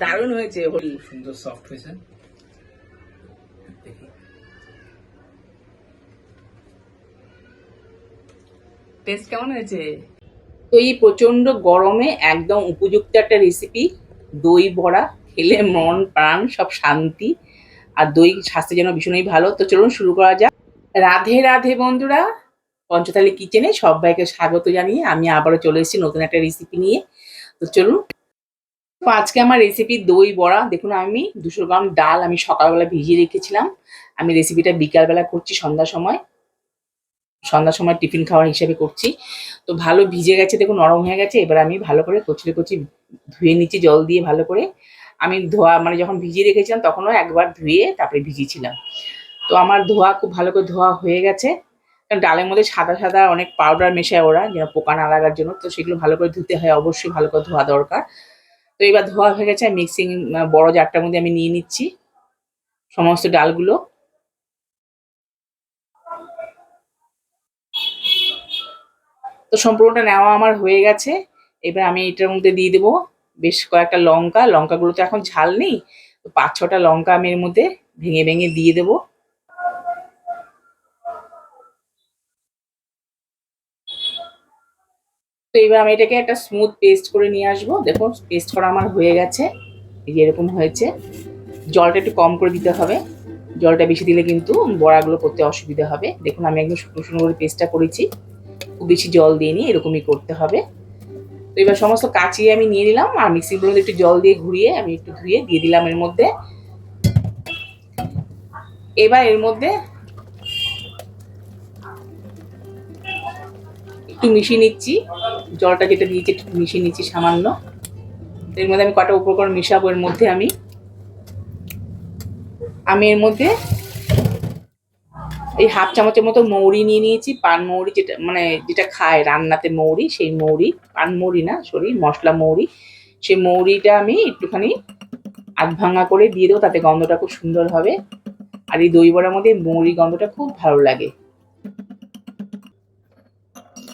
দারুণ হয়েছে হোল সুন্দর সফট হয়েছে। টেস্ট কেমন হয়েছে? তো এই প্রচণ্ড গরমে একদম উপযুক্ত একটা রেসিপি দই বড়া খেলে মন প্রাণ সব শান্তি আর দই স্বাস্থ্যের জন্য ভীষণই ভালো। তো চলুন শুরু করা যাক। রাধে রাধে বন্ধুরা পঞ্চতালি কিচেনে সবাইকে স্বাগত জানিয়ে আমি আবারও চলে এসেছি নতুন একটা রেসিপি নিয়ে। তো চলুন তো আজকে আমার রেসিপি দই বড়া। দেখুন, আমি দুশো গ্রাম ডাল আমি সকালবেলা ভিজিয়ে রেখেছিলাম। আমি রেসিপিটা বিকালবেলা করছি সন্ধ্যার সময়। সন্ধ্যার সময় টিফিন খাওয়ার হিসাবে করছি। তো ভালো ভিজে গেছে, দেখুন, নরম হয়ে গেছে। এবার আমি ভালো করে কচলে কচি ধুয়ে নিচ্ছি, জল দিয়ে ভালো করে। আমি ধোয়া মানে যখন ভিজিয়ে রেখেছিলাম, তখনও একবার ধুয়ে তারপরে ভিজিয়েছিলাম। তো আমার ধোয়া খুব ভালো করে ধোয়া হয়ে গেছে। কারণ ডালের মধ্যে সাদা সাদা অনেক পাউডার মেশায় ওরা, যেন পোকা না লাগার জন্য। তো সেগুলো ভালো করে ধুতে হয়, অবশ্যই ভালো করে ধোয়া দরকার। তো এবার ধোয়া হয়ে গেছে মিক্সিং বড় জারটার মধ্যে আমি নিয়ে নিচ্ছি। সমস্ত ডালগুলো। তো সম্পূর্ণটা নেওয়া আমার হয়ে গেছে। এবার আমি এটার মধ্যে দিয়ে দেবো বেশ কয়েকটা লঙ্কা। লঙ্কাগুলো তো এখন ঝাল নেই, তো পাঁচ ছটা লঙ্কা আমি এর মধ্যে ভেঙে ভেঙে দিয়ে দেবো। তো এবার আমি এটাকে একটা স্মুথ পেস্ট করে নিয়ে আসব। দেখুন পেস্ট করা আমার হয়ে গেছে। এরকম হয়েছে। জলটা একটু কম করে দিতে হবে। জলটা বেশি দিলে কিন্তু বড়াগুলো করতে অসুবিধা হবে। দেখুন, আমি একদম শুকনো শুকনো করে পেস্টটা করেছি। খুব বেশি জল দিইনি, এরকমই করতে হবে। তো এবার সমস্ত কাচিয়ে আমি নিয়ে নিলাম আর মিক্সির মধ্যে একটু জল দিয়ে ঘুরিয়ে আমি একটু ধুয়ে দিয়ে দিলাম এর মধ্যে। এবার এর মধ্যে একটু মিশিয়ে নিচ্ছি। জলটা যেটা দিয়েছি একটু মিশিয়ে নিচ্ছি সামান্য। এর মধ্যে আমি কটা উপকরণ মিশাবো এর মধ্যে আমি। আমি এর মধ্যে এই হাফ চামচের মতো মৌরি নিয়ে নিয়েছি, পান মৌরি যেটা মানে যেটা খায় রান্নাতে মৌরি, সেই মৌরি, পান মৌরি না সরি মশলা মৌরি। সেই মৌরিটা আমি একটুখানি আধ ভাঙা করে দিয়ে দেবো, তাতে গন্ধটা খুব সুন্দর হবে। আর এই দই বড়ার মধ্যে মৌরি গন্ধটা খুব ভালো লাগে।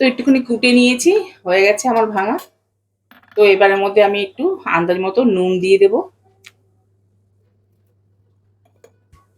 তো একটুখানি কুটে নিয়েছি, হয়ে গেছে আমার ভাঙা। তো এবারের মধ্যে আমি একটু আন্দাজ মতো নুন দিয়ে দেবো।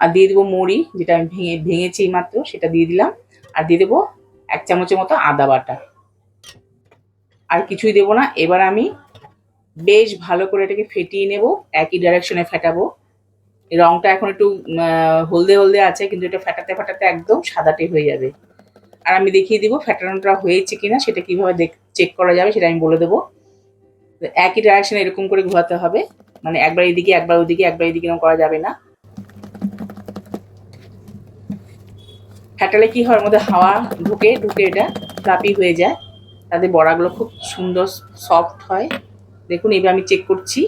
আর দিয়ে দেবো মুড়ি, যেটা আমি ভেঙে, ভেঙেছি মাত্র সেটা দিয়ে দিলাম। আর দিয়ে দেবো এক চামচের মতো আদা বাটা। আর কিছুই দেবো না। এবার আমি বেশ ভালো করে এটাকে ফেটিয়ে নেব, একই ডাইরেকশনে ফেটাবো। রংটা এখন একটু হলদে হলদে আছে, কিন্তু এটা ফেটাতে ফেটাতে একদম সাদাটে হয়ে যাবে। আর আমি দেখিয়ে দিব ফেটানোটা হয়েছে কিনা, সেটা কীভাবে চেক করা যাবে সেটা আমি বলে দেবো। একই ডাইরেকশনে এরকম করে ঘোরাতে হবে মানে একবার এদিকে, একবার ওদিকে, একবার এদিকে এরকম করা যাবে না। ফ্যাটালে কি হয় মধ্যে হাওয়া ঢুকে ঢুকে এটা ফ্লাপি হয়ে যায়। তাতে বড়াগুলো খুব সুন্দর সফট হয়। দেখুন, এবার আমি চেক করছি।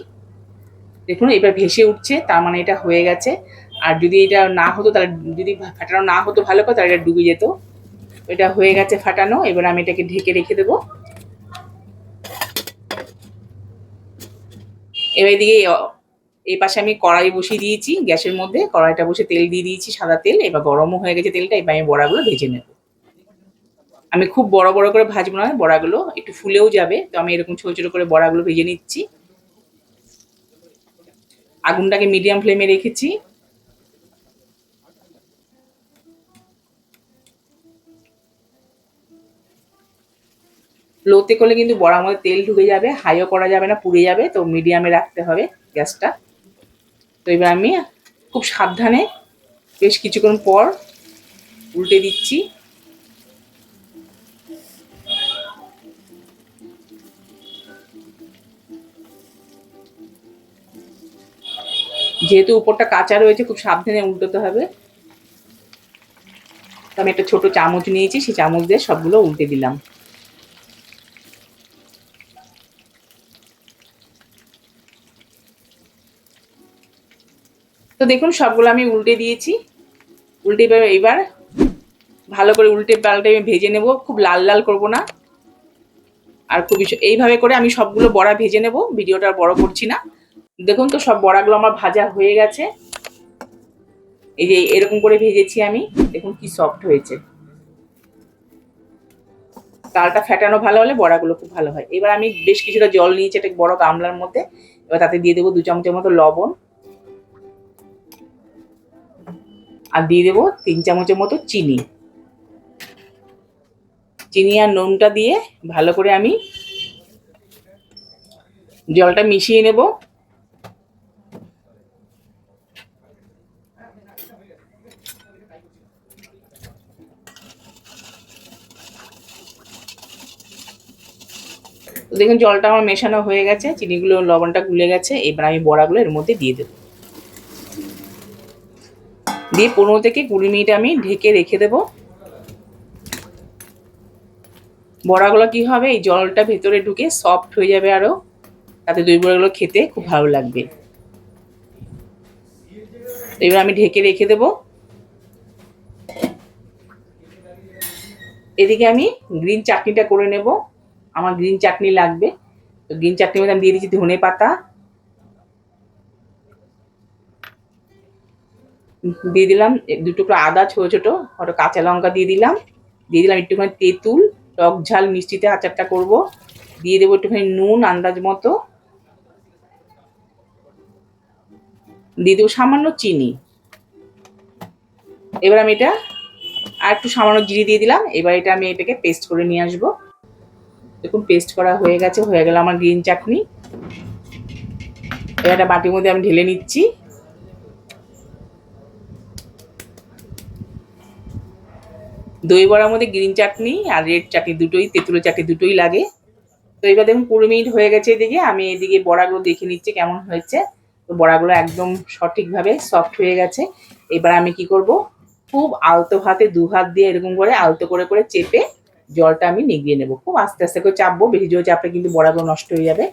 দেখুন, এবার ভেসে উঠছে, তার মানে এটা হয়ে গেছে। আর যদি এটা না হতো, তাহলে যদি ফ্যাটানো না হতো ভালো করে, তাহলে এটা ডুবে যেত। এটা হয়ে গেছে ফাটানো, এবার আমি এটাকে ঢেকে রেখে দেবো। এবার এদিকে এই পাশে আমি কড়াই বসিয়ে দিয়েছি, গ্যাসের মধ্যে কড়াইটা বসে তেল দিয়ে দিয়েছি, সাদা তেল। এবার গরমও হয়ে গেছে তেলটা, এবার আমি বড়াগুলো ভেজে নেব। আমি খুব বড় বড় করে ভাজবো না, বড়াগুলো একটু ফুলেও যাবে, তো আমি এরকম ছোট ছোট করে বড়াগুলো ভেজে নিচ্ছি। আগুনটাকে মিডিয়াম ফ্লেমে রেখেছি। লোতে করলে কিন্তু বড়ার মধ্যে তেল ঢুকে যাবে হাইও করা যাবে না, পুড়ে যাবে, তো মিডিয়ামে রাখতে হবে গ্যাসটা। তো এবার আমি খুব সাবধানে বেশ কিছুক্ষণ পর উল্টে দিচ্ছি। যেহেতু উপরটা কাঁচা রয়েছে, খুব সাবধানে উল্টোতে হবে। আমি একটা ছোট চামচ নিয়েছি, সেই চামচ দিয়ে সবগুলো উল্টে দিলাম। তো দেখুন, সবগুলো আমি উল্টে দিয়েছি। উল্টে এবার ভালো করে উল্টে পাল্টে আমি ভেজে নেব। খুব লাল লাল করব না। আর খুবই এইভাবে করে আমি সবগুলো বড়া ভেজে নেব। ভিডিওটা বড় করছি না। দেখুন তো, সব বড়াগুলো আমার ভাজা হয়ে গেছে। এই যে, এরকম করে ভেজেছি আমি। দেখুন কি সফট হয়েছে। তালটা ফেটানো ভালো হলে বড়াগুলো খুব ভালো হয়। এবার আমি বেশ কিছুটা জল নিয়েছি একটা বড় গামলার মধ্যে। এবার তাতে দিয়ে দেবো দু চামচের মতো লবণ। আর দিয়ে দেবো তিন চামচের মতো চিনি। চিনি আর নুনটা দিয়ে ভালো করে আমি জলটা মিশিয়ে নেব। দেখুন জলটা আমার মেশানো হয়ে গেছে, চিনিগুলো, লবণটা গুলে গেছে, এবার আমি বড়াগুলো এর মধ্যে দিয়ে দেবো। দিয়ে পনেরো থেকে কুড়ি মিনিট আমি ঢেকে রেখে দেবো। বড়াগুলো কি হবে? এই জলটা ভেতরে ঢুকে সফট হয়ে যাবে আরও তাতে দই বড়াগুলো খেতে খুব ভালো লাগবে। এবার আমি ঢেকে রেখে দেবো। এদিকে আমি গ্রিন চাটনিটা করে নেব। আমার গ্রিন চাটনি লাগবে। তো গ্রিন চাটনির মধ্যে আমি দিয়ে দিচ্ছি ধনে পাতা দিয়ে দিলাম। দু টুকরো আদা, ছোটো ছোটো, ওটা কাঁচা লঙ্কা দিয়ে দিলাম। দিয়ে দিলাম একটুখানি তেঁতুল, টক ঝাল, মিষ্টিতে আচারটা করব। দিয়ে দেবো একটুখানি নুন, আন্দাজ মতো। দিয়ে দেবো সামান্য চিনি। এবার আমি এটা আর একটু সামান্য জিরে দিয়ে দিলাম। এবার এটা আমি এটাকে পেস্ট করে নিয়ে আসব। দেখুন, পেস্ট করা হয়ে গেছে, হয়ে গেল আমার গ্রিন চাটনি। এবার একটা বাটির মধ্যে আমি ঢেলে নিচ্ছি। দই বড়ার মধ্যে গ্রিন চাটনি আর রেড চাটনি দুটোই তেঁতুলের চাটনি দুটোই লাগে। তো এবার দেখুন কুড়ি মিনিট হয়ে গেছে এদিকে, আমি এদিকে বড়াগুলো দেখে নিচ্ছি কেমন হয়েছে। তো বড়াগুলো একদম সঠিকভাবে সফট হয়ে গেছে। এবার আমি কি করব? খুব আলতো হাতে দু হাত দিয়ে এরকম করে আলতো করে করে চেপে জলটা আমি নিগিয়ে নেব। খুব আস্তে আস্তে করে চাপবো, বেশি জোরে চাপলে কিন্তু বড়াগুলো নষ্ট হয়ে যাবে।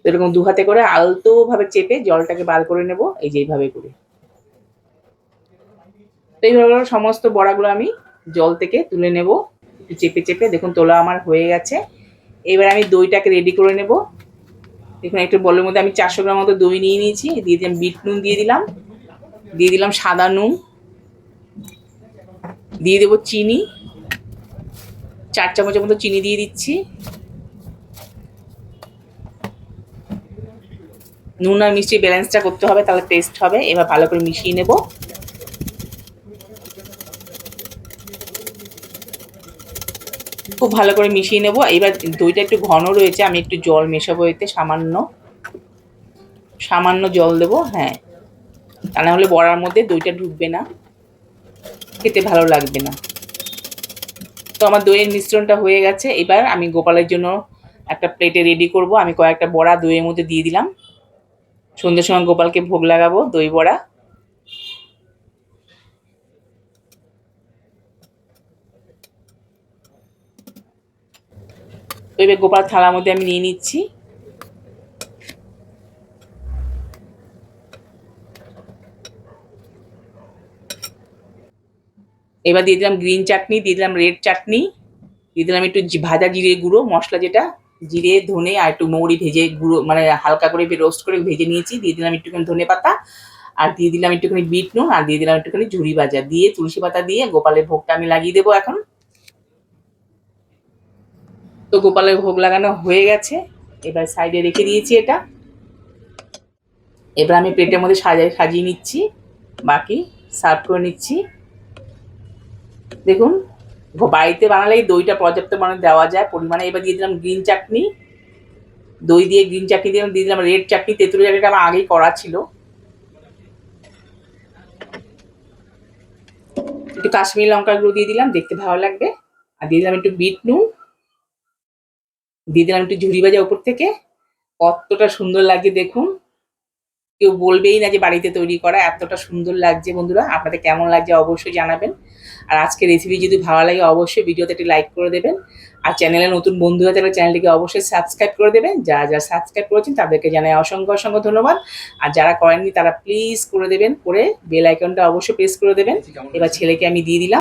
তো এরকম দু হাতে করে আলতোভাবে চেপে জলটাকে বার করে নেব, এই যে এইভাবে করে। তো এইভাবে সমস্ত বড়াগুলো আমি জল থেকে তুলে নেব। চেপে চেপে দেখুন তোলা আমার হয়ে গেছে। এবার আমি দইটাকে রেডি করে নেব। দেখুন একটু বলের মধ্যে আমি চারশো গ্রাম মতো দই নিয়ে নিয়েছি। দিয়ে দিলাম বিট নুন দিয়ে দিলাম। দিয়ে দিলাম সাদা নুন। দিয়ে দেবো চিনি। চার চামচের মতো চিনি দিয়ে দিচ্ছি। নুন আর মিষ্টি ব্যালেন্সটা করতে হবে, তাহলে টেস্ট হবে। এবার ভালো করে মিশিয়ে নেব। খুব ভালো করে মিশিয়ে নেব। এবার দইটা একটু ঘন রয়েছে, আমি একটু জল মেশাবো এতে, সামান্য। সামান্য জল দেবো হ্যাঁ। তা না হলে বড়ার মধ্যে দইটা ঢুকবে না। খেতে ভালো লাগবে না। তো আমার দইয়ের মিশ্রণটা হয়ে গেছে। এবার আমি গোপালের জন্য একটা প্লেটে রেডি করব। আমি কয়েকটা বড়া দইয়ের মধ্যে দিয়ে দিলাম। সন্ধ্যের সময় গোপালকে ভোগ লাগাবো, দই বড়া। এবার গোপাল থালার মধ্যে আমি নিয়ে নিচ্ছি। এবার দিয়ে দিলাম গ্রিন চাটনি দিয়ে দিলাম রেড চাটনি দিয়ে দিলাম একটু ভাজা জিরে গুঁড়ো, মশলা যেটা, জিরে, ধনে আর একটু মৌরি ভেজে গুঁড়ো মানে হালকা করে রোস্ট করে ভেজে নিয়েছি, দিয়ে দিলাম একটুখানি ধনে পাতা, আর দিয়ে দিলাম একটুখানি বিট নুন, আর দিয়ে দিলাম একটুখানি ঝুড়ি ভাজা, দিয়ে তুলসী পাতা দিয়ে গোপালের ভোগটা আমি লাগিয়ে দেবো এখন। তো গোপালের ভোগ লাগানো হয়ে গেছে। এবার সাইডে রেখে দিয়েছি এটা। এবার আমি প্লেটের মধ্যে সাজাই সাজিয়ে নিচ্ছি। বাকি সার্ভ করে নিচ্ছি। দেখুন বাড়িতে বানালে দইটা পর্যাপ্ত মানে দেওয়া যায়। পরিমাণে এবার দিয়ে দিলাম গ্রিন চাটনি। দই দিয়ে গ্রিন চাটনি দিলাম, দিয়ে দিলাম রেড চাটনি। তেঁতুলের চাটনিটা আমার আগেই করা ছিল। একটু কাশ্মীরি লঙ্কা গুঁড়ো দিয়ে দিলাম, দেখতে ভালো লাগবে। আর দিয়ে দিলাম একটু বিট নুন। দিয়ে দিলাম একটু ঝুড়ি ভাজা উপর থেকে। কতটা সুন্দর লাগছে দেখুন। কেউ বলবেই না যে বাড়িতে তৈরি করা এতটা সুন্দর লাগছে বন্ধুরা। আপনাদের কেমন লাগছে অবশ্যই জানাবেন। আর আজকে রেসিপি যদি ভালো লাগে অবশ্যই ভিডিওতে একটি লাইক করে দেবেন। আর চ্যানেলে নতুন বন্ধু হয়ে থাকলে চ্যানেলটিকে অবশ্যই সাবস্ক্রাইব করে দেবেন। যারা যারা সাবস্ক্রাইব করেছেন তাদেরকে জানাই অসংখ্য অসংখ্য ধন্যবাদ। আর যারা করেননি তারা প্লিজ করে দেবেন। করে বেল আইকনটা অবশ্যই প্রেস করে দেবেন। এবার ছেলেকে আমি দিয়ে দিলাম।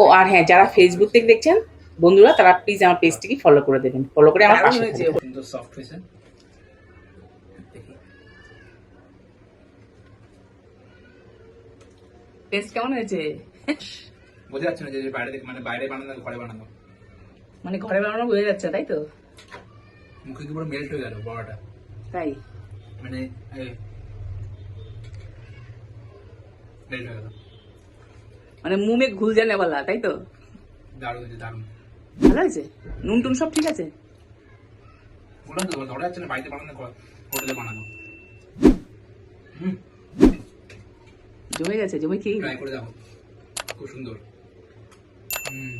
ও আর হ্যাঁ যারা ফেসবুক থেকে দেখছেন বন্ধুরা তারা প্লিজ আমার পেজটিকে ফলো করে দেবেন। ফলো করে আমার পাশে সফট হয়েছে। টেস্ট কেমন হয়েছে? বোঝা যাচ্ছে না যে বাইরে থেকে মানে বাইরে বানানো ঘরে বানানো। মানে ঘরে বানানো বোঝা যাচ্ছে তাই তো? মুখে কি পুরো মেল্ট হয়ে গেল বড়াটা? তাই? মানে মেল্ট হয়ে গেল। মানে মুমে ঘুল জানে বলা তাই তো? দারুণ দারুণ। ভালো আছে নুন টুন সব ঠিক আছে? ধরে যাচ্ছে না বাড়িতে বানানো হোটেলে বানানো। জমে গেছে জমে খেয়ে ট্রাই করে দেখো। খুব সুন্দর। হম।